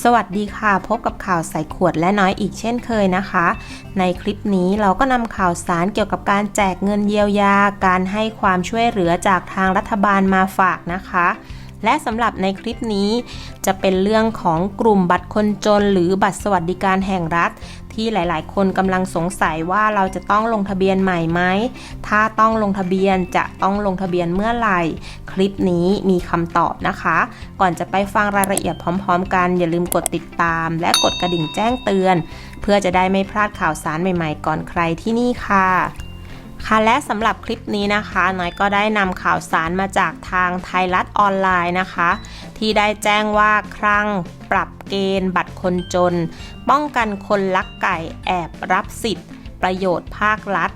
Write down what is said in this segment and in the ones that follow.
สวัสดีค่ะ พบกับข่าวใส่ขวดและน้อยอีกเช่นเคยนะคะ ในคลิปนี้เราก็นำข่าวสารเกี่ยวกับการแจกเงินเยียวยา การให้ความช่วยเหลือจากทางรัฐบาลมาฝากนะคะ และสำหรับในคลิปนี้ จะเป็นเรื่องของกลุ่มบัตรคนจน หรือบัตรสวัสดิการแห่งรัฐ ที่หลาย ๆ คนกำลังสงสัยว่าเราจะต้องลงทะเบียนใหม่ไหม ถ้าต้องลงทะเบียนจะต้องลงทะเบียนเมื่อไหร่ คลิปนี้มีคำตอบนะคะ ก่อนจะไปฟังรายละเอียดพร้อม ๆ กัน อย่าลืมกดติดตาม และกดกระดิ่งแจ้งเตือน เพื่อจะได้ไม่พลาดข่าวสารใหม่ ๆ ก่อนใครที่นี่ค่ะ ค่ะและสำหรับคลิปนี้นะคะน้อยก็ได้นำข่าวสารมาจากทางไทยรัฐออนไลน์นะคะ ที่ได้แจ้งว่าครั้งปรับเกณฑ์บัตรคนจน ป้องกันคนลักไก่แอบรับสิทธิ์ ประโยชน์ภาครัฐ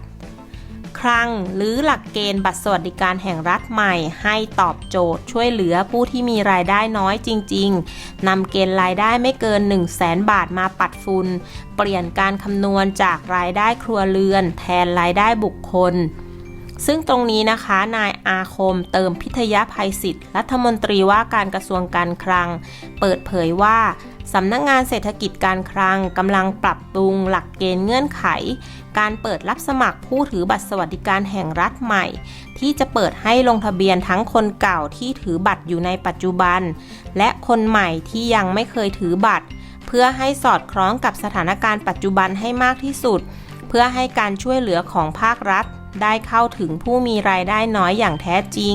ครั้งหรือหลักเกณฑ์บัตรสวัสดิการแห่งรัฐใหม่ ให้ตอบโจทย์ช่วยเหลือผู้ที่มีรายได้น้อยจริง ๆนำเกณฑ์รายได้ไม่เกิน 1 0 0 0 0แบาทมาปัดฝุ่นเปลี่ยนการคำนวณจากรายได้ครัวเรือน แทนรายได้บุคคลซึ่งตรงนี้นะคะ นายอาคมเติมพิทยาภัยศิษย์รัฐมนตรีว่าการกระทรวงการคลัง เปิดเผยว่า สำนักงงานเศรษฐกิจการคลังกำลังปรับปรุงหลักเกณฑ์เงื่อนไข การเปิดรับสมัครผู้ถือบัตรสวัสดิการแห่งรัฐใหม่ ที่จะเปิดให้ลงทะเบียนทั้งคนเก่าที่ถือบัตรอยู่ในปัจจุบัน และคนใหม่ที่ยังไม่เคยถือบัตร เพื่อให้สอดคล้องกับสถานการณ์ปัจจุบันให้มากที่สุด เพื่อให้การช่วยเหลือของภาครัฐ ได้เข้าถึงผู้มีรายได้น้อยอย่างแท้จริง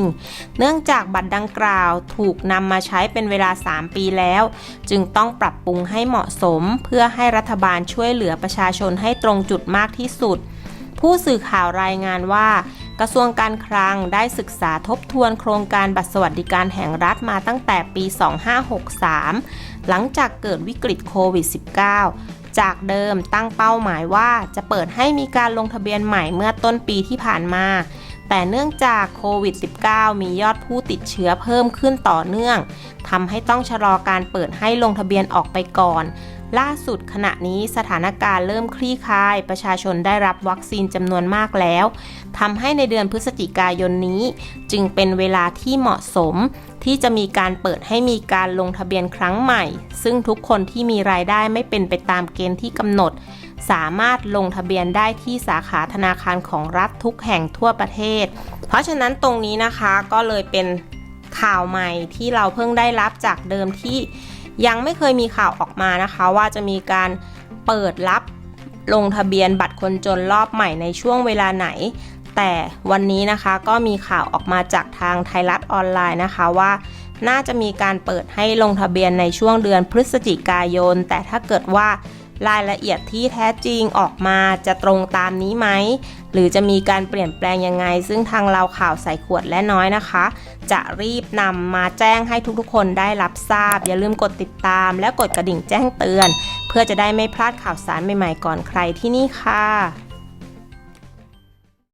เนื่องจากบัตรดังกล่าวถูกนำมาใช้เป็นเวลา 3 ปีแล้ว จึงต้องปรับปรุงให้เหมาะสม เพื่อให้รัฐบาลช่วยเหลือประชาชนให้ตรงจุดมากที่สุด ผู้สื่อข่าวรายงานว่า กระทรวงการคลังได้ศึกษาทบทวนโครงการบัตรสวัสดิการแห่งรัฐมาตั้งแต่ปี 2563 หลังจากเกิดวิกฤตโควิด -19 จากเดิมตั้งเป้าหมายว่าจะเปิดให้มีการลงทะเบียนใหม่เมื่อต้นปีที่ผ่านมา แต่เนื่องจากโควิด -19 มียอดผู้ติดเชื้อเพิ่มขึ้นต่อเนื่องทำให้ต้องชะลอการเปิดให้ลงทะเบียนออกไปก่อน ล่าสุดขณะนี้สถานการณ์เริ่มคลี่คลาย ประชาชนได้รับวัคซีนจำนวนมากแล้วทำให้ในเดือนพฤศจิกายนนี้ จึงเป็นเวลาที่เหมาะสม ที่จะมีการเปิดให้มีการลงทะเบียนครั้งใหม่ ซึ่งทุกคนที่มีรายได้ไม่เป็นไปตามเกณฑ์ที่กำหนด สามารถลงทะเบียนได้ที่สาขาธนาคารของรัฐทุกแห่งทั่วประเทศ เพราะฉะนั้นตรงนี้นะคะก็เลยเป็นข่าวใหม่ที่เราเพิ่งได้รับจากเดิมที่ ยังไม่เคยมีข่าวออกมานะคะว่าจะมีการเปิดรับลงทะเบียนบัตรคนจนรอบใหม่ในช่วงเวลาไหน แต่วันนี้นะคะก็มีข่าวออกมาจากทางไทยรัฐออนไลน์นะคะว่า น่าจะมีการเปิดให้ลงทะเบียนในช่วงเดือนพฤศจิกายน แต่ถ้าเกิดว่า รายละเอียดที่แท้จริงออกมาจะตรงตามนี้ไหม หรือจะมีการเปลี่ยนแปลงยังไง ซึ่งทางเราข่าวใส่ขวดและน้อยนะคะ จะรีบนำมาแจ้งให้ทุกๆ คนได้รับทราบ อย่าลืมกดติดตาม และกดกระดิ่งแจ้งเตือน เพื่อจะได้ไม่พลาดข่าวสารใหม่ๆก่อนใครที่นี่ค่ะ